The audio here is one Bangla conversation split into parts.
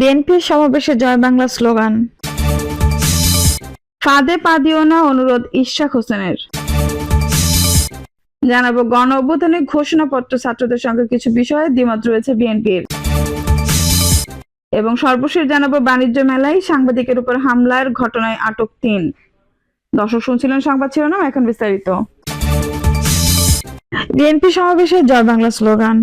বিএনপির সমাবেশে জয় বাংলা স্লোগান। ফাঁদে পা দিও না অনুরোধ ইশরাক হোসেনের। জানাব, গণ অভ্যুত্থানের ঘোষণাপত্র ছাত্রদের সঙ্গে কিছু বিষয়ে দ্বিমত রয়েছে বিএনপির। এবং সর্বশেষ জানাব, বাণিজ্য মেলায় সাংবাদিকের উপর হামলার ঘটনায় আটক তিন। দর্শক শুনছিলেন সংবাদ শিরোনাম, এখন বিস্তারিত। বিএনপি সমাবেশে জয় বাংলা স্লোগান।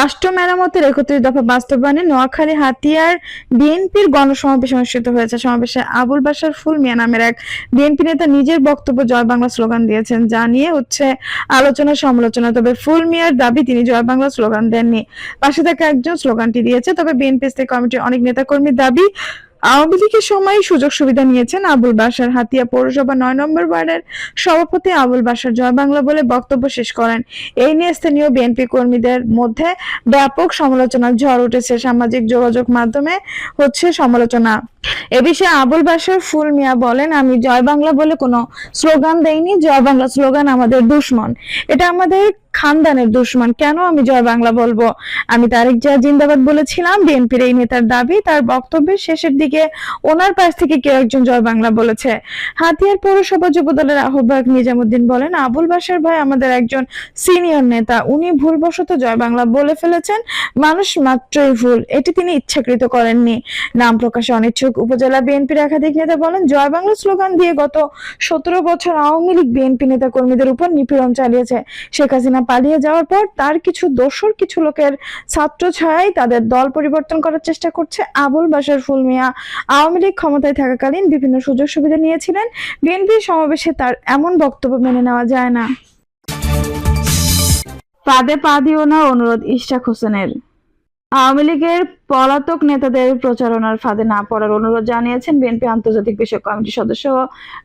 রাষ্ট্র মেরামতের একত্রিশ দফা বাস্তবায়নে নোয়াখালী হাতিয়ার বিএনপির গণসমাবেশ অনুষ্ঠিত হয়েছে। সমাবেশে আবুল বাসার ফুল মিয়া নামের এক বিএনপি নেতা নিজের বক্তব্য জয় বাংলা স্লোগান দিয়েছেন, যা নিয়ে হচ্ছে আলোচনা সমালোচনা। তবে ফুল মিয়ার দাবি, তিনি জয় বাংলা স্লোগান দেননি। পাশে থাকা একজন স্লোগানটি দিয়েছে। তবে বিএনপি স্থায়ী কমিটির অনেক নেতাকর্মীর দাবি আওয়ামী লীগের সময় সুযোগ সুবিধা নিয়েছেন আবুল বাসার হাতিয়া পৌরসভা নয় নম্বর ওয়ার্ডের সভাপতি আবুল বাসার জয় বাংলা বলে বক্তব্য শেষ করেন। এই নিয়ে স্থানীয় বিএনপি কর্মীদের মধ্যে ব্যাপক সমালোচনার ঝড় উঠেছে। সামাজিক যোগাযোগ মাধ্যমে হচ্ছে সমালোচনা। এ বিষয়ে আবুল বাসার ফুল মিয়া বলেন, আমি জয় বাংলা বলে কোনো স্লোগান দেইনি। জয় বাংলা স্লোগান আমাদের দুশ্মন। এটা আমাদের খানদানের দুশ্মন। কেন আমি জয় বাংলা বলব? আমি তারেক জিয়া জিন্দাবাদ বলেছিলাম, বিএনপির এই নেতার দাবি। তার বক্তব্যের শেষের দিকে ওনার পাশ থেকে কেউ একজন জয় বাংলা বলেছে। হাতিয়ার পৌরসভা যুবদলের আহ্বায়ক নিজামুদ্দিন বলেন, আবুল বাসার ভাই আমাদের একজন সিনিয়র নেতা। উনি ভুলবশত জয় বাংলা বলে ফেলেছেন। মানুষ মাত্রই ভুল। এটি তিনি ইচ্ছাকৃত করেননি। নাম প্রকাশে অনিচ্ছুক উপজেলা বিএনপির একাধিক নেতা বলেন, জয় বাংলা স্লোগান দিয়ে গত সতেরো বছর আওয়ামী লীগ বিএনপি নেতা কর্মীদের উপর নিপীড়ন চালিয়েছে। শেখ হাসিনা পালিয়ে যাওয়ার পর তার কিছু দোসর কিছু লোকের ছাত্র ছায় তাদের দল পরিবর্তন করার চেষ্টা করছে আবুল বাসার ফুল মিয়া আওয়ামী লীগ ক্ষমতায় থাকাকালীন বিভিন্ন সুযোগ সুবিধা নিয়েছিলেন। বিএনপি সমাবেশে তার এমন বক্তব্য মেনে নেওয়া যায় না। পাদে পা দিও না, অনুরোধ ইশাক হোসেনের। আওয়ামী লীগের পলাতক নেতাদের প্রচারণার ফাঁদে না পড়ার অনুরোধ জানিয়েছেন বিএনপি আন্তর্জাতিক বিষয়ক কমিটির সদস্য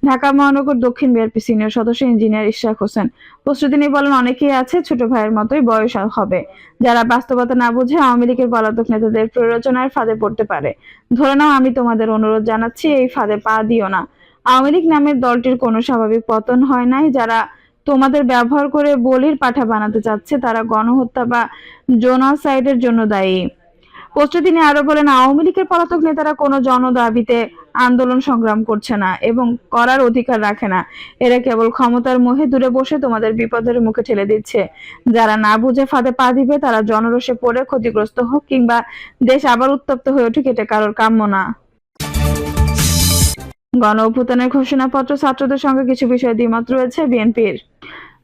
ঢাকা মহানগর দক্ষিণ বিএনপি সিনিয়র সদস্য ইঞ্জিনিয়ার ইশরাক হোসেন। পোস্টে তিনি বলেন, অনেকেই আছে ছোট ভাইয়ের মতোই বয়স হবে। যারা বাস্তবতা না বুঝে আওয়ামী লীগের পলাতক নেতাদের প্ররোচনার ফাঁদে পড়তে পারে। ধরে নাও, আমি তোমাদের অনুরোধ জানাচ্ছি, এই ফাঁদে পা দিও না। আওয়ামী লীগ নামের দলটির কোনো স্বাভাবিক পতন হয় নাই। যারা তোমাদের ব্যবহার করে বলির পাঠা বানাতে চাচ্ছে তারা গণহত্যা বা জোনাসাইডের জন্য দায়ী। পোস্টে তিনি আরও বলেন, আওয়ামী লীগের পলাতক নেতারা কোনো জনদাবিতে আন্দোলন সংগ্রাম করছে না এবং করার অধিকার রাখে না। এরা কেবল ক্ষমতার মোহে দূরে বসে তোমাদের বিপদের মুখে ঠেলে দিচ্ছে। যারা না বুঝে ফাঁদে পা দিবে, তারা জনরোষে পড়ে ক্ষতিগ্রস্ত হোক কিংবা দেশ আবার উত্তপ্ত হয়ে উঠুক, এটা কারোর কাম্য না। গণ অভ্যুত্থানের ঘোষণাপত্র ছাত্রদের সঙ্গে কিছু বিষয়ে দ্বিমত রয়েছে বিএনপির।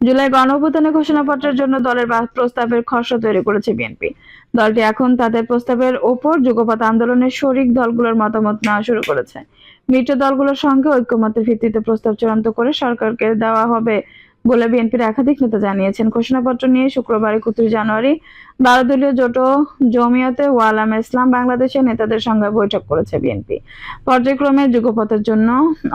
জুলাই গণ অভ্যুত্থানের ঘোষণাপত্রের জন্য দলের প্রস্তাবের খসড়া তৈরি করেছে বিএনপি। দলটি এখন তাদের প্রস্তাবের ওপর যুগপৎ আন্দোলনের শরিক দলগুলোর মতামত নেওয়া শুরু করেছে। মিত্র দলগুলোর সঙ্গে ঐক্যমতের ভিত্তিতে প্রস্তাব চূড়ান্ত করে সরকারকে দেওয়া হবে বলে বিএনপির একাধিক নেতা জানিয়েছেন। ঘোষণাপত্র নিয়ে শুক্রবার একত্রিশ জানুয়ারি বারো দলীয় জোট জমিয়তে ওয়ালাম ইসলাম বাংলাদেশের নেতাদের সঙ্গে বৈঠক করেছে বিএনপি। পর্যায়ক্রমে যুগপথের জন্য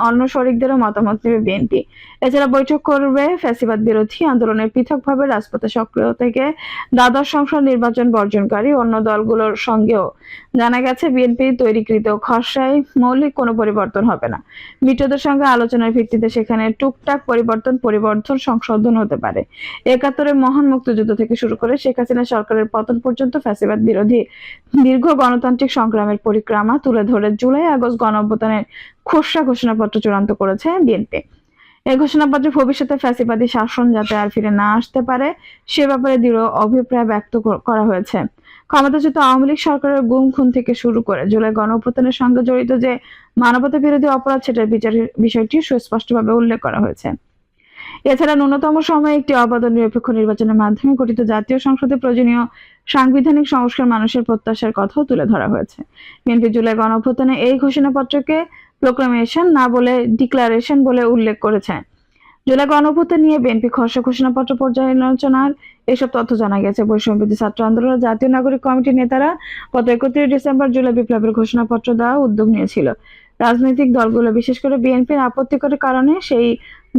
অন্য শরিকদেরও মতামত নেবে বিএনপি। এছাড়া বৈঠক করবে ফ্যাসিবাদ বিরোধী আন্দোলনের পৃথকভাবে রাজপথে সক্রিয় থেকে দ্বাদশ সংসদ নির্বাচন বর্জনকারী অন্য দলগুলোর সঙ্গেও। জানা গেছে, বিএনপি তৈরিকৃত খসড়ায় মৌলিক কোনো পরিবর্তন হবে না। মিত্রদের সঙ্গে আলোচনার ভিত্তিতে সেখানে টুকটাক পরিবর্তন পরিবর্তন সংশোধন হতে পারে। একাত্তরের মহান মুক্তিযুদ্ধ থেকে শুরু করে শেখ হাসিনা সরকারের পতন পর্যন্ত ফ্যাসিবাদ বিরোধী দীর্ঘ গণতান্ত্রিক সংগ্রামের পরিক্রমা তুলে ধরে জুলাই আগস্ট গণ অভ্যুত্থানের খসড়া ঘোষণাপত্র চূড়ান্ত করেছে বিএনপি। এই ঘোষণাপত্রে ভবিষ্যতে ফ্যাসিবাদী শাসন যাতে আর ফিরে না আসতে পারে, সে ব্যাপারে দৃঢ় অভিপ্রায় ব্যক্ত করা হয়েছে। ক্ষমতাচ্যুত আওয়ামী লীগ সরকারের গুম খুন থেকে শুরু করে জুলাই গণ অভ্যুত্থানের সঙ্গে জড়িত যে মানবতা বিরোধী অপরাধ, সেটার বিচারের বিষয়টি সুস্পষ্টভাবে উল্লেখ করা হয়েছে। এছাড়া ন্যূনতম সময়ে একটি অবাধ নিরপেক্ষ নির্বাচনের মাধ্যমে গঠিত জাতীয় সংসদে প্রয়োজনীয় সাংবিধানিক সংস্কার মানুষের প্রত্যাশার কথাও তুলে ধরা হয়েছে। বিএনপি জুলাই গণ অভ্যুত্থানে এই ঘোষণাপত্রকে প্রোক্লামেশন না বলে ডিক্লারেশন বলে উল্লেখ করেছে। জুলাই গণ অভ্যুত্থান নিয়ে বিএনপি খসড়া ঘোষণাপত্র পর্যালোচনার এসব তথ্য জানা গেছে। বৈষম্যবিধি ছাত্র আন্দোলনের জাতীয় নাগরিক কমিটির নেতারা গত একত্রিশ ডিসেম্বর জুলাই বিপ্লবের ঘোষণাপত্র দেওয়া উদ্যোগ নিয়েছিল। রাজনৈতিক দলগুলো, বিশেষ করে বিএনপির আপত্তিকর কারণে সেই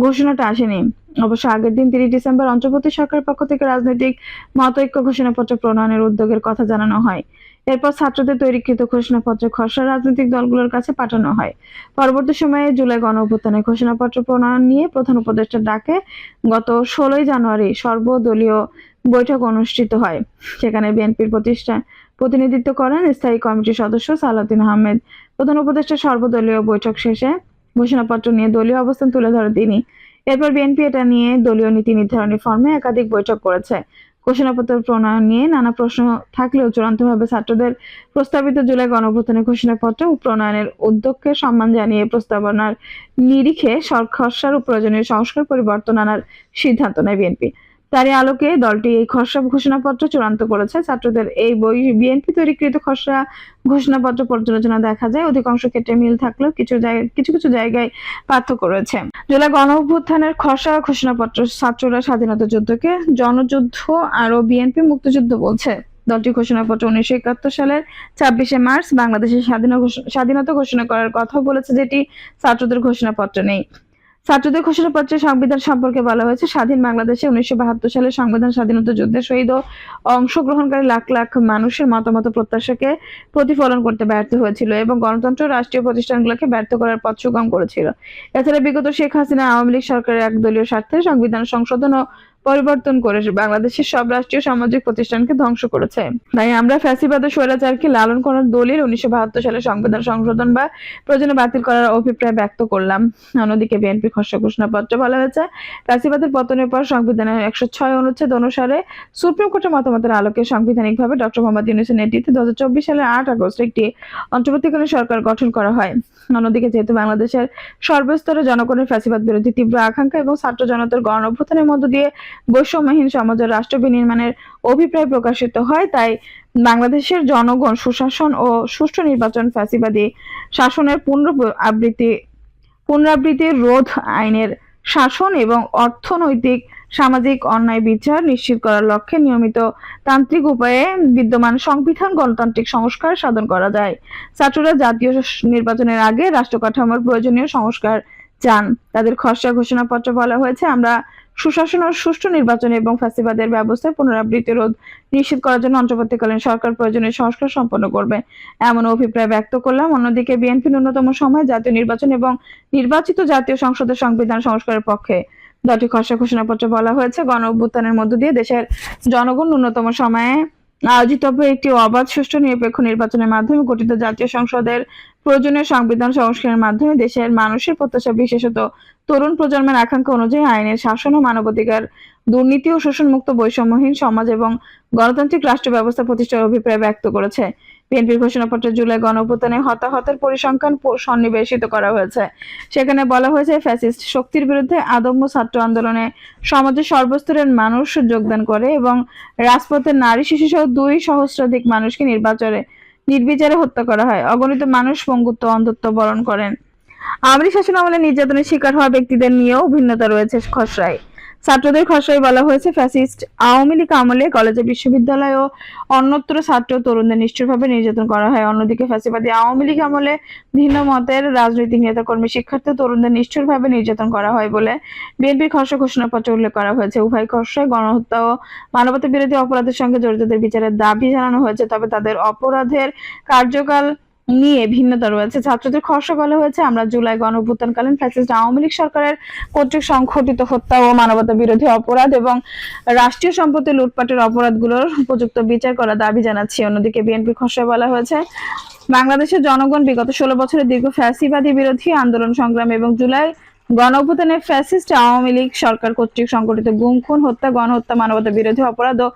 ঘোষণাটা আসেনি। অবশ্য আগের দিন তিরিশ ডিসেম্বর অন্তর্বর্তী সরকারের পক্ষ থেকে রাজনৈতিক মতৈক্য ঘোষণাপত্র প্রণয়নের উদ্যোগের কথা জানানো হয়। এরপর ছাত্রদের তৈরিকৃত ঘোষণাপত্র খসড়া রাজনৈতিক দলগুলোর কাছে পাঠানো হয়। পরবর্তী সময়ে জুলাই গণ অভ্যুত্থানের ঘোষণাপত্র প্রণয়ন নিয়ে প্রধান উপদেষ্টা ডাকে গত ষোলোই জানুয়ারি সর্বদলীয় বৈঠক অনুষ্ঠিত হয়। সেখানে বিএনপির প্রতিষ্ঠা প্রতিনিধিত্ব করেন স্থায়ী কমিটির সদস্য সালাউদ্দিন আহমেদ। প্রধান উপদেষ্টা সর্বদলীয় বৈঠক শেষে ঘোষণাপত্র নিয়ে দলীয় অবস্থান তুলে ধরেন তিনি। এরপর বিএনপি এটা নিয়ে দলীয় নীতি নির্ধারণী ফর্মে একাধিক বৈঠক করেছে। ঘোষণাপত্র প্রণয়ন নিয়ে নানা প্রশ্ন থাকলেও চূড়ান্তভাবে ছাত্রদের প্রস্তাবিত জুলাই গণঅভ্যুত্থানের ঘোষণাপত্র প্রণয়নের উদ্যোগকে সম্মান জানিয়ে প্রস্তাবনার নিরিখে ও প্রয়োজনীয় সংস্কার পরিবর্তন আনার সিদ্ধান্ত নেয় বিএনপি। তারই আলোকে দলটি এই খসড়া ঘোষণাপত্র চূড়ান্ত করেছে। ছাত্রদের এই বই বিএনপি তৈরিকৃত খসড়া ঘোষণাপত্র পর্যালোচনা দেখা যায়। অধিকাংশ ক্ষেত্রে মিল থাকলেও কিছু জায়গায় কিছু কিছু জায়গায় পার্থক্য রয়েছে। জুলাই গণ অভ্যুত্থানের খসড়া ঘোষণাপত্র ছাত্ররা স্বাধীনতা যুদ্ধকে জনযুদ্ধ আরও বিএনপি মুক্তিযুদ্ধ বলছে। দলটি ঘোষণাপত্র উনিশশো একাত্তর সালের ছাব্বিশে মার্চ বাংলাদেশের স্বাধীনতা ঘোষণা করার কথা বলেছে যেটি ছাত্রদের ঘোষণাপত্র নেই। ছাত্রদের ঘোষণাপত্রে সংবিধান সম্পর্কে বলা হয়েছে, স্বাধীন বাংলাদেশে উনিশশো বাহাত্তর সালে সংবিধান স্বাধীনতা যুদ্ধে শহীদ অংশগ্রহণকারী লাখ লাখ মানুষের মতামত প্রত্যাশাকে প্রতিফলন করতে ব্যর্থ হয়েছিল এবং গণতন্ত্র রাষ্ট্রীয় প্রতিষ্ঠানগুলোকে ব্যর্থ করার পথ সুগম করেছিল। এছাড়া বিগত শেখ হাসিনা আওয়ামী লীগ সরকারের একদলীয় স্বার্থে সংবিধান সংশোধন ও পরিবর্তন করে বাংলাদেশের সব রাষ্ট্রীয় সামাজিক প্রতিষ্ঠানকে ধ্বংস করেছে। তাই আমরা ফ্যাসিবাদ স্বৈরাচারকে লালন করার দলিল উনিশশো বাহাত্তর সালে সংবিধান সংশোধন বা প্রয়োজনে বাতিল করার অভিপ্রায় ব্যক্ত করলাম। অন্যদিকে বিএনপি খসড়া ঘোষণাপত্রে বলা হয়েছে, ফ্যাসিবাদের পতনের পর সংবিধানের একশো ছয় অনুচ্ছেদ অনুসারে সুপ্রিম কোর্টের মতামতের আলোকে সাংবিধানিকভাবে ডক্টর মোহাম্মদ ইউনুসের নেতৃত্বে দু হাজার চব্বিশ সালের আট আগস্ট একটি অন্তর্বর্তীকালীন সরকার গঠন করা হয়। অন্যদিকে যেহেতু বাংলাদেশের সর্বস্তরে জনগণের ফ্যাসিবাদ বিরোধী তীব্র আকাঙ্ক্ষা এবং ছাত্র জনতার গণ অভ্যুত্থানের মধ্য দিয়ে বৈষম্যহীন সমাজ রাষ্ট্র বিনির্মাণের অভিপ্রায় প্রকাশিত হয়, তাই বাংলাদেশের জনগণ সুশাসন ও সুষ্ঠু নির্বাচন ফ্যাসিবাদী শাসনের পুনরাবৃত্তি, পুনরাবৃত্তির রোধ আইনের শাসন এবং অর্থনৈতিক সামাজিক অন্যায় বিচার নিশ্চিত করার লক্ষ্যে নিয়মিত তান্ত্রিক উপায়ে বিদ্যমান সংবিধান গণতান্ত্রিক সংস্কার সাধন করা যায়। ছাত্ররা জাতীয় নির্বাচনের আগে রাষ্ট্র কাঠামোর প্রয়োজনীয় সংস্কার চান। তাদের খসড়া ঘোষণাপত্রে বলা হয়েছে, আমরা সুশাসন ও সুষ্ঠু নির্বাচন এবং ফ্যাসিবাদের ব্যবস্থায় পুনরাবৃত্তি রোধ নিশ্চিত করার জন্য অন্তর্বর্তীকালীন সরকার প্রয়োজনীয় সংস্কার সম্পন্ন করবে। এমন অভিপ্রায় ব্যক্ত করলাম। অন্যদিকে বিএনপি ন্যূনতম সময়ে জাতীয় নির্বাচন এবং নির্বাচিত জাতীয় সংসদের সংবিধান সংস্কারের পক্ষে দলটি খসড়া ঘোষণাপত্রে বলা হয়েছে, গণ অভ্যুত্থানের মধ্য দিয়ে দেশের জনগণ ন্যূনতম সময়ে আয়োজিতব্য একটি অবাধ, সুষ্ঠু, নিরপেক্ষ নির্বাচনের মাধ্যমে গঠিত জাতীয় সংসদের প্রয়োজনীয় সংবিধান সংস্কারের মাধ্যমে দেশের মানুষের প্রত্যাশা, বিশেষত তরুণ প্রজন্মের আকাঙ্ক্ষা অনুযায়ী আইনের শাসন ও মানবাধিকার, দুর্নীতি ও শোষণমুক্ত বৈষম্যহীন সমাজ এবং গণতান্ত্রিক রাষ্ট্র ব্যবস্থা প্রতিষ্ঠার অভিপ্রায় ব্যক্ত করেছে। বিএনপির ঘোষণাপত্রে জুলাই গণঅভ্যুত্থানে হতাহতের পরিসংখ্যান সন্নিবেশিত করা হয়েছে। সেখানে বলা হয়েছে, ফ্যাসিস্ট শক্তির বিরুদ্ধে আদম্য ছাত্র আন্দোলনে সমাজের সর্বস্তরের মানুষ যোগদান করে এবং রাজপথের নারী শিশু সহ দুই সহস্রাধিক মানুষকে নির্বাচনে নির্বিচারে হত্যা করা হয়। অগণিত মানুষ পঙ্গুত্ব অন্ধত্ব বরণ করেন। শাসনামলে শাসন আমলে নির্যাতনের শিকার হওয়া ব্যক্তিদের নিয়েও ভিন্নতা রয়েছে খসড়ায়। ছাত্রদের খসড়ায় বলা হয়েছে, ফ্যাসিস্ট আওয়ামী লীগ আমলে কলেজে বিশ্ববিদ্যালয় ও অন্যত্র ছাত্র তরুণদের নিষ্ঠুরভাবে নির্যাতন করা হয়। অন্যদিকে ফ্যাসিবাদী আওয়ামী লীগ আমলে ভিন্ন মতের রাজনৈতিক নেতাকর্মী, শিক্ষার্থী তরুণদের নিষ্ঠুরভাবে নির্যাতন করা হয় বলে বিএনপির খসড়া ঘোষণাপত্রে উল্লেখ করা হয়েছে। উভয় খসড়ায় গণহত্যা ও মানবতা বিরোধী অপরাধের সঙ্গে জড়িতদের বিচারের দাবি জানানো হয়েছে, তবে তাদের অপরাধের কার্যকাল নিয়ে ভিন্নতা রয়েছে। ছাত্রদের খসড়া বলা হয়েছে, আমরা জুলাই গণঅভ্যুত্থানকালীন ফ্যাসিস্ট আওয়ামী লীগ সরকারের কর্তৃক সংঘটিত হত্যা ও মানবতা বিরোধী অপরাধ এবং রাষ্ট্রীয় সম্পত্তি লুটপাটের অপরাধগুলোর উপযুক্ত বিচার করার দাবি জানাচ্ছি। অন্যদিকে বিএনপি খসড়া বলা হয়েছে, বাংলাদেশের জনগণ বিগত ষোলো বছরের দীর্ঘ ফ্যাসিবাদী বিরোধী আন্দোলন সংগ্রাম এবং জুলাই গণ অভ্যুত্থানে ফ্যাসিস্ট আওয়ামী লীগ সরকার কর্তৃক সংগঠিত গুম, খুন, হত্যা, গণহত্যা মানবতা বিরোধী অপরাধ ও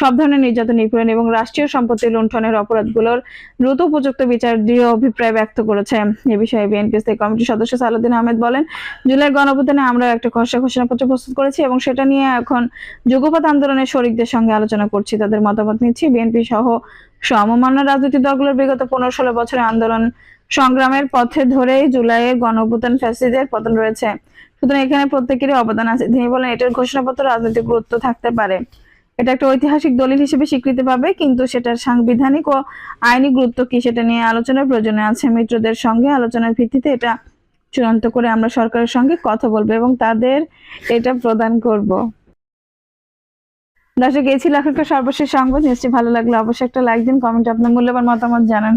সব ধরনের নির্যাতন নিপীড়ন এবং রাষ্ট্রীয় সম্পত্তি লুণ্ঠনের অপরাধগুলোর দ্রুত উপযুক্ত বিচার দৃঢ় অভিপ্রায় ব্যক্ত করেছে। এ বিষয়ে বিএনপি স্থায়ী কমিটির সদস্য সালাউদ্দিন আহমেদ বলেন, জুলাই গণঅভ্যুত্থানে আমরা একটা খসড়া ঘোষণাপত্র প্রস্তুত করেছি এবং সেটা নিয়ে এখন যুগপৎ আন্দোলনের শরিকদের সঙ্গে আলোচনা করছি। তাদের মতামত নিচ্ছি, বিএনপি সহ সমমান্য রাজনৈতিক দলগুলোর বিগত পনেরো ষোলো বছরের আন্দোলন সংগ্রামের পথে ধরেই জুলাইয়ে গণঅভ্যুত্থান ফ্যাসিদের পতন রয়েছে। সুতরাং এখানে প্রত্যেকেরই অবদান আছে। তিনি বলেন, এটার ঘোষণাপত্র রাজনৈতিক গুরুত্ব থাকতে পারে। এটা একটা ঐতিহাসিক দলিল হিসেবে স্বীকৃতি পাবে, কিন্তু সেটার সাংবিধানিক ও আইনি গুরুত্ব কি সেটা নিয়ে আলোচনার প্রয়োজনে আছে। মিত্রদের সঙ্গে আলোচনার ভিত্তিতে এটা চূড়ান্ত করে আমরা সরকারের সঙ্গে কথা বলব এবং তাদের এটা প্রদান করব। দর্শক, এই ছিল এখনকার সর্বশেষ সংবাদ। নিশ্চয়ই ভালো লাগলে অবশ্যই একটা লাইক দিন কমেন্ট আপনার মূল্যবান মতামত জানান।